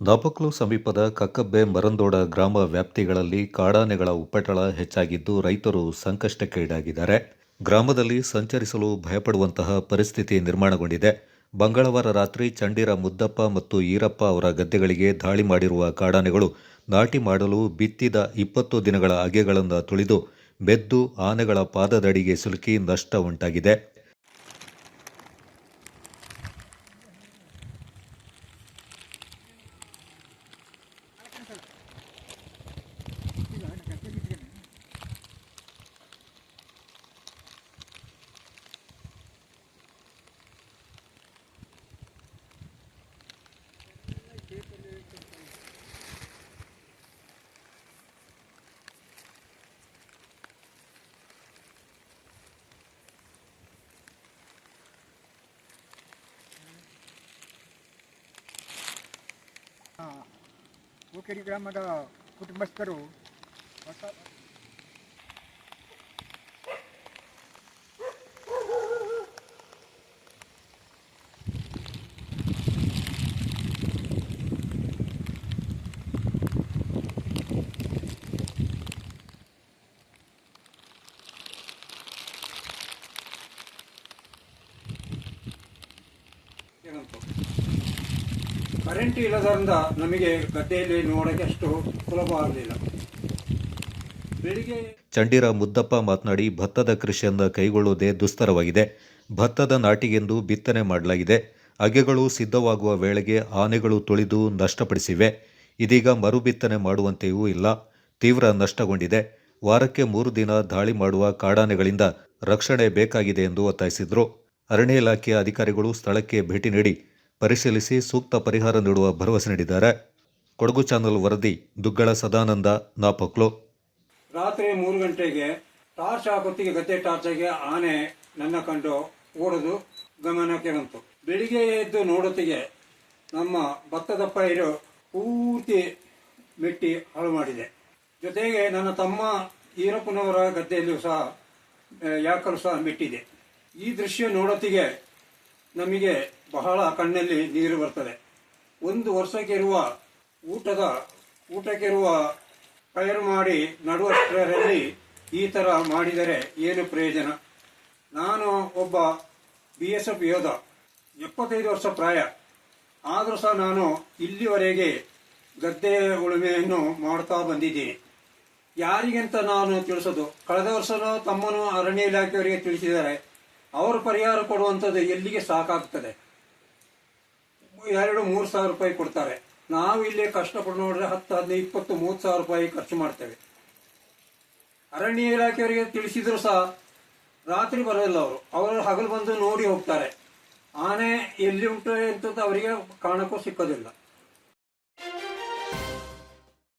ನಾಪಕ್ಲು ಸಮೀಪದ ಕಕ್ಕಬ್ಬೆ ಮರಂದೋಡ ಗ್ರಾಮ ವ್ಯಾಪ್ತಿಗಳಲ್ಲಿ ಕಾಡಾನೆಗಳ ಉಪ್ಪಟಳ ಹೆಚ್ಚಾಗಿದ್ದು ರೈತರು ಸಂಕಷ್ಟಕ್ಕೀಡಾಗಿದ್ದಾರೆ. ಗ್ರಾಮದಲ್ಲಿ ಸಂಚರಿಸಲು ಭಯಪಡುವಂತಹ ಪರಿಸ್ಥಿತಿ ನಿರ್ಮಾಣಗೊಂಡಿದೆ. ಮಂಗಳವಾರ ರಾತ್ರಿ ಚಂಡೀರ ಮುದ್ದಪ್ಪ ಮತ್ತು ಈರಪ್ಪ ಅವರ ಗದ್ದೆಗಳಿಗೆ ದಾಳಿ ಮಾಡಿರುವ ಕಾಡಾನೆಗಳು ನಾಟಿ ಮಾಡಲು ಬಿತ್ತಿದ ಇಪ್ಪತ್ತು ದಿನಗಳ ಅಗೆಗಳನ್ನು ತುಳಿದು ಬೆದ್ದು ಆನೆಗಳ ಪಾದದಡಿಗೆ ಸಿಲುಕಿ ನಷ್ಟ ಉಂಟಾಗಿದೆ. वो केळीकडे माझा कुटुंबच करू Gracias. ಕರೆಂಟ್ ಇಲ್ಲದರಿಂದ ನಮಗೆ ಗದ್ದೆಯಲ್ಲಿ ನೋಡೋಕ್ಕೆ ಅಷ್ಟು ಸುಲಭ ಆಗಲಿಲ್ಲ. ಬೆಳಿಗ್ಗೆ ಚಂಡಿರ ಮುದ್ದಪ್ಪ ಮಾತನಾಡಿ, ಭತ್ತದ ಕೃಷಿಯನ್ನು ಕೈಗೊಳ್ಳುವುದೇ ದುಸ್ತರವಾಗಿದೆ. ಭತ್ತದ ನಾಟಿಗೆಂದು ಬಿತ್ತನೆ ಮಾಡಲಾಗಿದೆ. ಅಗೆಗಳು ಸಿದ್ಧವಾಗುವ ವೇಳೆಗೆ ಆನೆಗಳು ತುಳಿದು ನಷ್ಟಪಡಿಸಿವೆ. ಇದೀಗ ಮರು ಬಿತ್ತನೆ ಮಾಡುವಂತೆಯೂ ಇಲ್ಲ. ತೀವ್ರ ನಷ್ಟಗೊಂಡಿದೆ. ವಾರಕ್ಕೆ ಮೂರು ದಿನ ದಾಳಿ ಮಾಡುವ ಕಾಡಾನೆಗಳಿಂದ ರಕ್ಷಣೆ ಬೇಕಾಗಿದೆ ಎಂದು ಒತ್ತಾಯಿಸಿದರು. ಅರಣ್ಯ ಇಲಾಖೆಯ ಅಧಿಕಾರಿಗಳು ಸ್ಥಳಕ್ಕೆ ಭೇಟಿ ನೀಡಿ ಪರಿಶೀಲಿಸಿ ಸೂಕ್ತ ಪರಿಹಾರ ನೀಡುವ ಭರವಸೆ ನೀಡಿದ್ದಾರೆ. ಕೊಡಗು ಚಾನಲ್ ವರದಿ, ದುಗ್ಗಳ ಸದಾನಂದ, ನಾಪಕ್ಲು. ರಾತ್ರಿ ಮೂರು ಗಂಟೆಗೆ ಟಾರ್ಚ್ ಹಾಕೊತ್ತಿಗೆ ಗದ್ದೆ ಟಾರ್ಚಿಗೆ ಆನೆ ನನ್ನ ಕಂಡು ಓಡೋದು ಗಮನಕ್ಕೆ ಬಂತು ಬೆಳಿಗ್ಗೆ ಎದ್ದು ನೋಡೊತ್ತಿಗೆ ನಮ್ಮ ಭತ್ತದ ಪೈರು ಪೂರ್ತಿ ಮೆಟ್ಟಿ ಹಾಳು ಮಾಡಿದೆ. ಜೊತೆಗೆ ನನ್ನ ತಮ್ಮ ಈರಪ್ಪನವರ ಗದ್ದೆಯಲ್ಲೂ ಸಹ ಯಾಕಲು ಸಹ ಮೆಟ್ಟಿದೆ. ಈ ದೃಶ್ಯ ನೋಡೊತ್ತಿಗೆ ನಮಗೆ ಬಹಳ ಕಣ್ಣಲ್ಲಿ ನೀರು ಬರ್ತದೆ. ಒಂದು ವರ್ಷಕ್ಕೆ ಇರುವ ಊಟದ, ಊಟಕ್ಕಿರುವ ತಯಾರು ಮಾಡಿ ನಡುವಷ್ಟರಲ್ಲಿ ಈ ಥರ ಮಾಡಿದರೆ ಏನು ಪ್ರಯೋಜನ? ನಾನು ಒಬ್ಬ ಬಿ ಎಸ್ ಎಫ್ ಯೋಧ, ಎಪ್ಪತ್ತೈದು ವರ್ಷ ಪ್ರಾಯ. ಆದರೂ ಸಹ ನಾನು ಇಲ್ಲಿವರೆಗೆ ಗದ್ದೆ ಉಳುಮೆಯನ್ನು ಮಾಡ್ತಾ ಬಂದಿದ್ದೀನಿ. ಯಾರಿಗಂತ ನಾನು ತಿಳಿಸೋದು? ಕಳೆದ ವರ್ಷನೂ ತಮ್ಮನು ಅರಣ್ಯ ಇಲಾಖೆಯವರಿಗೆ ತಿಳಿಸಿದ್ದಾರೆ. ಅವರು ಪರಿಹಾರ ಕೊಡುವಂಥದ್ದು ಎಲ್ಲಿಗೆ ಸಾಕಾಗ್ತದೆ? ಎರಡು ಮೂರು ಸಾವಿರ ರೂಪಾಯಿ ಕೊಡ್ತಾರೆ. ನಾವು ಇಲ್ಲಿ ಕಷ್ಟಪಟ್ಟು ನೋಡಿದ್ರೆ ಹತ್ತು, ಹದಿನೈದು, ಇಪ್ಪತ್ತು, ಮೂವತ್ತು ಸಾವಿರ ರೂಪಾಯಿ ಖರ್ಚು ಮಾಡ್ತೇವೆ. ಅರಣ್ಯ ಇಲಾಖೆಯವರಿಗೆ ತಿಳಿಸಿದ್ರು ಸಹ, ರಾತ್ರಿ ಬರೋದಿಲ್ಲ ಅವರು. ಅವರು ಹಗಲು ಬಂದು ನೋಡಿ ಹೋಗ್ತಾರೆ. ಆನೆ ಎಲ್ಲಿ ಉಂಟು ಅಂತ ಅವರಿಗೆ ಕಾಣಕ್ಕೂ ಸಿಕ್ಕೋದಿಲ್ಲ.